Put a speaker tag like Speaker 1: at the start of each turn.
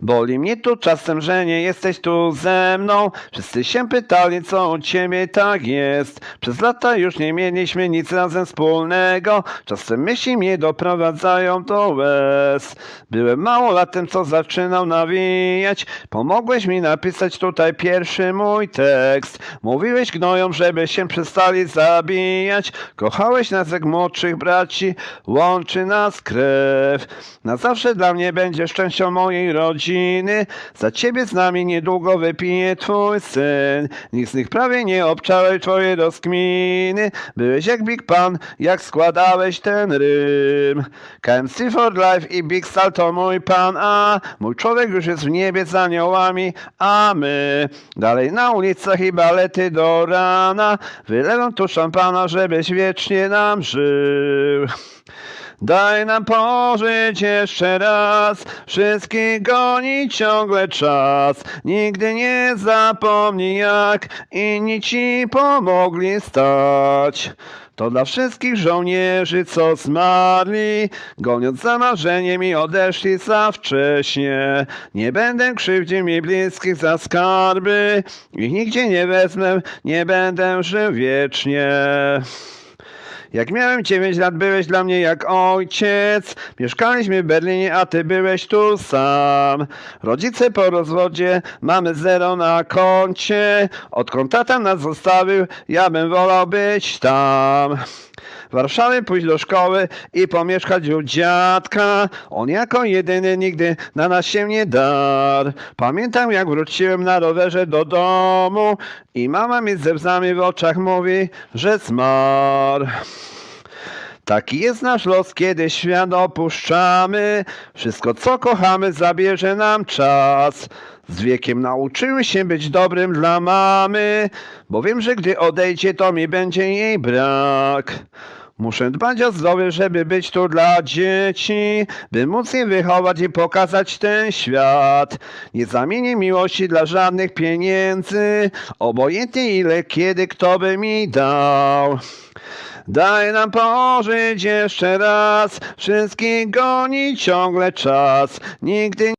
Speaker 1: Boli mnie tu czasem, że nie jesteś tu ze mną. Wszyscy się pytali, co u ciebie tak jest. Przez lata już nie mieliśmy nic razem wspólnego. Czasem myśli mnie doprowadzają do łez. Byłem małolatem, co zaczynał nawijać. Pomogłeś mi napisać tutaj pierwszy mój tekst. Mówiłeś gnojom, żeby się przestali zabijać. Kochałeś nas jak młodszych braci, łączy nas krew. Na zawsze dla mnie będziesz częścią mojej rodziny. Za ciebie z nami niedługo wypije twój syn. Nikt z nich prawie nie obczałej twoje rozkminy. Byłeś jak Big Pan, jak składałeś ten rym. KMC for Life i Big Stal to mój pan, a mój człowiek już jest w niebie z aniołami, a my dalej na ulicach i balety do rana. Wylewam tu szampana, żebyś wiecznie nam żył. Daj nam pożyć jeszcze raz, wszystkich goni ciągle czas. Nigdy nie zapomnij jak inni ci pomogli stać. To dla wszystkich żołnierzy, co zmarli, goniąc za marzeniem i odeszli za wcześnie. Nie będę krzywdził mi bliskich za skarby, ich nigdzie nie wezmę, nie będę żył wiecznie. Jak miałem 9 lat, byłeś dla mnie jak ojciec. Mieszkaliśmy w Berlinie, a ty byłeś tu sam. Rodzice po rozwodzie, mamy zero na koncie. Odkąd tata nas zostawił, ja bym wolał być tam. W Warszawie pójść do szkoły i pomieszkać u dziadka. On jako jedyny nigdy na nas się nie dar. Pamiętam jak wróciłem na rowerze do domu i mama mi ze łzami w oczach mówi, że zmarł. Taki jest nasz los, kiedy świat opuszczamy. Wszystko, co kochamy, zabierze nam czas. Z wiekiem nauczyłem się być dobrym dla mamy, bo wiem, że gdy odejdzie, to mi będzie jej brak. Muszę dbać o zdrowie, żeby być tu dla dzieci, by móc je wychować i pokazać ten świat. Nie zamienię miłości dla żadnych pieniędzy, obojętnie ile, kiedy, kto by mi dał. Daj nam pożyć jeszcze raz, wszystkich goni ciągle czas. Nigdy